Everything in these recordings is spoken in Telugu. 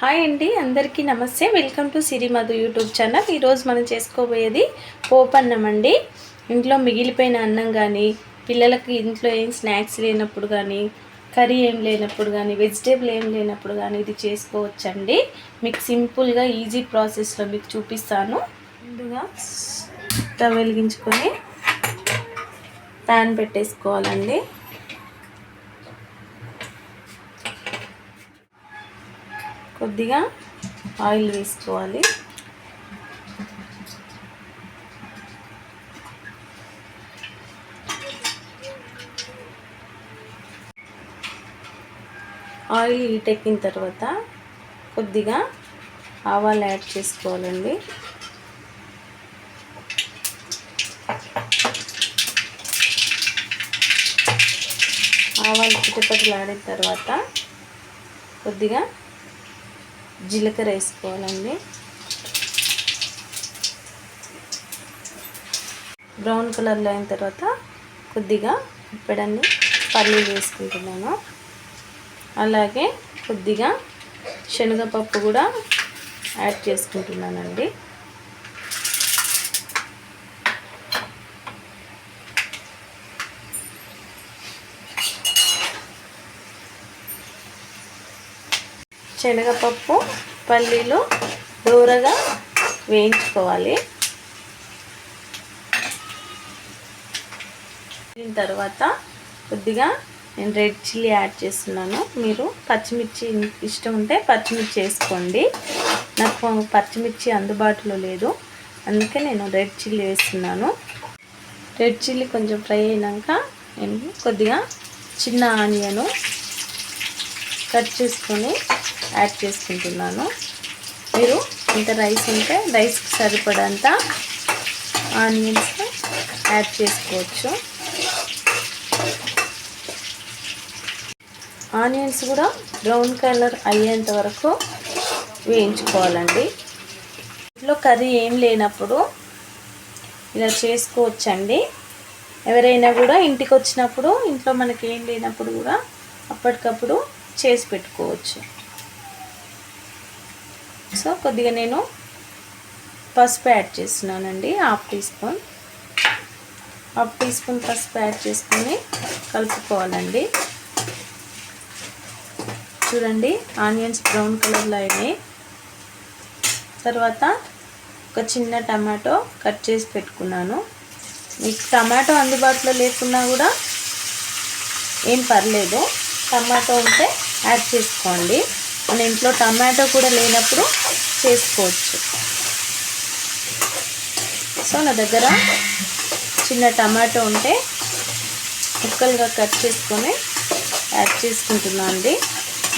హాయ్ అండి అందరికీ నమస్తే. Welcome to Siri Madhu YouTube channel. ఈరోజు మనం చేసుకోబోయేది పోపన్నం అండి. ఇంట్లో మిగిలిపోయిన అన్నం కానీ పిల్లలకి ఇంట్లో ఏం స్నాక్స్ లేనప్పుడు కానీ కర్రీ ఏం లేనప్పుడు కానీ వెజిటేబుల్ ఏం లేనప్పుడు కానీ ఇది చేసుకోవచ్చండి. మీకు సింపుల్గా ఈజీ ప్రాసెస్లో మీకు చూపిస్తాను. ముందుగా స్టవ్ వెలిగించుకొని ప్యాన్ పెట్టేసుకోవాలండి. కొద్దిగా ఆయిల్ వేసుకోవాలి. ఆయిల్ హీట్ ఎక్కిన తర్వాత కొద్దిగా ఆవాలు యాడ్ చేసుకోవాలండి. ఆవాలు చిటపట్లు ఆడిన తర్వాత కొద్దిగా జీలకర్ర వేసుకోవాలండి. బ్రౌన్ కలర్లో అయిన తర్వాత కొద్దిగా ఇప్పుడన్నీ పల్లీలు వేసుకుంటున్నాను. అలాగే కొద్దిగా శనగపప్పు కూడా యాడ్ చేసుకుంటున్నానండి. శనగపప్పు పల్లీలు దూరగా వేయించుకోవాలి. దీని తర్వాత కొద్దిగా నేను రెడ్ చిల్లీ యాడ్ చేస్తున్నాను. మీరు పచ్చిమిర్చి ఇష్టం ఉంటే పచ్చిమిర్చి వేసుకోండి. నాకు పచ్చిమిర్చి అందుబాటులో లేదు. అందుకే నేను రెడ్ చిల్లీ వేస్తున్నాను. రెడ్ చిల్లీ కొంచెం ఫ్రై అయినాక నేను కొద్దిగా చిన్న ఆనియను కట్ చేసుకొని యాడ్ చేసుకుంటున్నాను. మీరు ఇంత రైస్ ఉంటే రైస్కి సరిపడంత ఆనియన్స్ యాడ్ చేసుకోవచ్చు. ఆనియన్స్ కూడా బ్రౌన్ కలర్ అయ్యేంత వరకు వేయించుకోవాలండి. ఇంట్లో కర్రీ ఏం లేనప్పుడు ఇలా చేసుకోవచ్చండి. ఎవరైనా కూడా ఇంటికి వచ్చినప్పుడు ఇంట్లో మనకి ఏం లేనప్పుడు కూడా అప్పటికప్పుడు చేసి పెట్టుకోవచ్చు. సో కొద్దిగా నేను పసుపు యాడ్ చేస్తున్నానండి. Half teaspoon. Half teaspoon పసుపు యాడ్ చేసుకొని కలుపుకోవాలండి. చూడండి ఆనియన్స్ బ్రౌన్ కలర్లో అయినాయి. తర్వాత ఒక చిన్న టమాటో కట్ చేసి పెట్టుకున్నాను. మీకు టమాటో అందుబాటులో లేకున్నా కూడా ఏం పర్లేదు. టమాటో ఉంటే యాడ్ చేసుకోండి. మన ఇంట్లో టమాటో కూడా లేనప్పుడు చేసుకోవచ్చు. సో నా దగ్గర చిన్న టమాటో ఉంటే ముక్కలుగా కట్ చేసుకొని యాడ్ చేసుకుంటున్నాను అండి.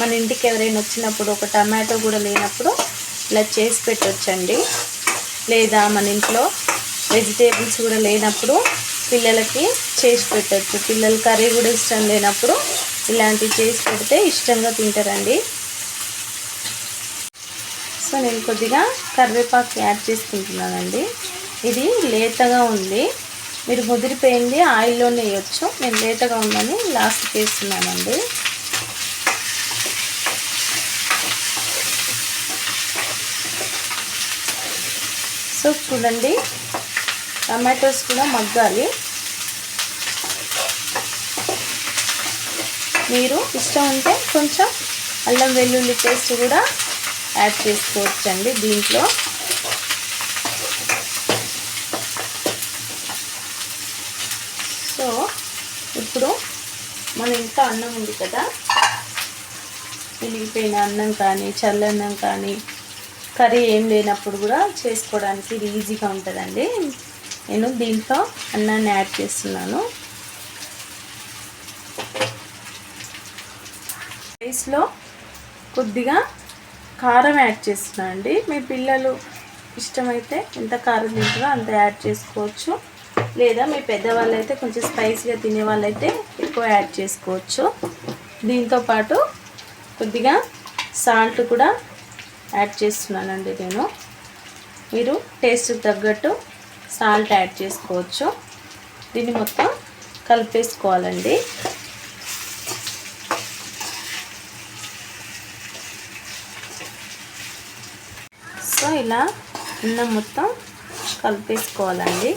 మన ఇంటికి ఎవరైనా వచ్చినప్పుడు ఒక టమాటో కూడా లేనప్పుడు ఇలా చేసి పెట్టొచ్చండి. లేదా మన ఇంట్లో వెజిటేబుల్స్ కూడా లేనప్పుడు పిల్లలకి చేసి పెట్టచ్చు. పిల్లలు కర్రీ కూడా ఇష్టం లేనప్పుడు ఇలాంటివి చేసి పెడితే ఇష్టంగా తింటారండి. సో నేను కొద్దిగా కరివేపాకు యాడ్ చేసుకుంటున్నానండి. ఇది లేతగా ఉంది. మీరు ముదిరిపోయింది ఆయిల్లోనే వేయచ్చు. నేను లేతగా ఉందని లాస్ట్ వేస్తున్నానండి సో చూడండి టమాటోస్ కూడా మగ్గాలి. మీరు ఇష్టం ఉంటే కొంచెం అల్లం వెల్లుల్లి పేస్ట్ కూడా యాడ్ చేసుకోవచ్చండి దీంట్లో. సో ఇప్పుడు మన ఇంకా అన్నం ఉంది కదా? మిగిలిపోయిన అన్నం కానీ చల్లన్నం కానీ కర్రీ ఏం లేనప్పుడు కూడా చేసుకోవడానికి ఇది ఈజీగా ఉంటుందండి. నేను దీంట్లో అన్నాన్ని యాడ్ చేస్తున్నాను. రైస్లో కొద్దిగా కారం యాడ్ చేస్తున్నాను అండి. మీ పిల్లలు ఇష్టమైతే ఎంత కారం తింటారో అంత యాడ్ చేసుకోవచ్చు. లేదా మీ పెద్దవాళ్ళు అయితే కొంచెం స్పైసీగా తినే వాళ్ళైతే ఎక్కువ యాడ్ చేసుకోవచ్చు. దీంతోపాటు కొద్దిగా సాల్ట్ కూడా యాడ్ చేస్తున్నానండి నేను. మీరు టేస్ట్ తగ్గట్టు సాల్ట్ యాడ్ చేసుకోవచ్చు. దీన్ని మొత్తం కలిపేసుకోవాలండి. సో ఇలా అన్నం మొత్తం కలిపేసుకోవాలండి.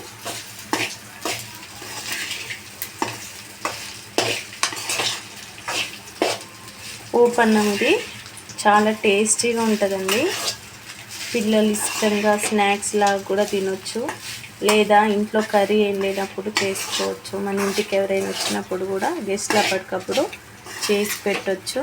ఊపన్నం ఇది చాలా టేస్టీగా ఉంటుందండి. పిల్లలు ఇష్టంగా స్నాక్స్ లాగా కూడా తినొచ్చు. లేదా ఇంట్లో కర్రీ ఏం లేనప్పుడు చేసుకోవచ్చు. మన ఇంటికి ఎవరైనా వచ్చినప్పుడు కూడా గెస్ట్లు అప్పటికప్పుడు చేసి పెట్టచ్చు.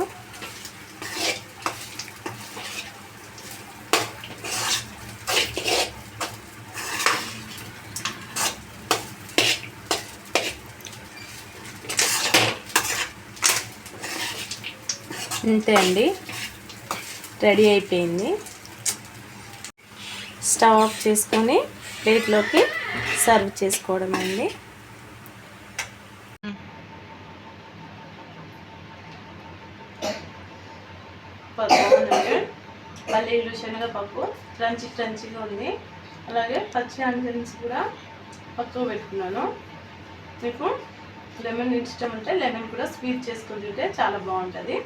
ఇంతే అండి రెడీ అయిపోయింది. స్టవ్ ఆఫ్ చేసుకొని ప్లేట్లోకి సర్వ్ చేసుకోవడం అండి. పల్లీలు శనగపప్పు క్రంచి క్రంచిగా ఉంది. అలాగే పచ్చి ఆనియన్స్ కూడా పక్కకు పెట్టుకున్నాను. మీకు లెమన్ ఇష్టం ఉంటే లెమన్ కూడా స్వీట్ చేసుకుంటుంటే చాలా బాగుంటుంది.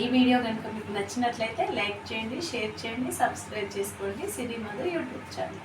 ఈ వీడియో కనుక మీకు నచ్చినట్లయితే లైక్ చేయండి షేర్ చేయండి సబ్స్క్రైబ్ చేసుకోండి. Siri Madhu YouTube channel.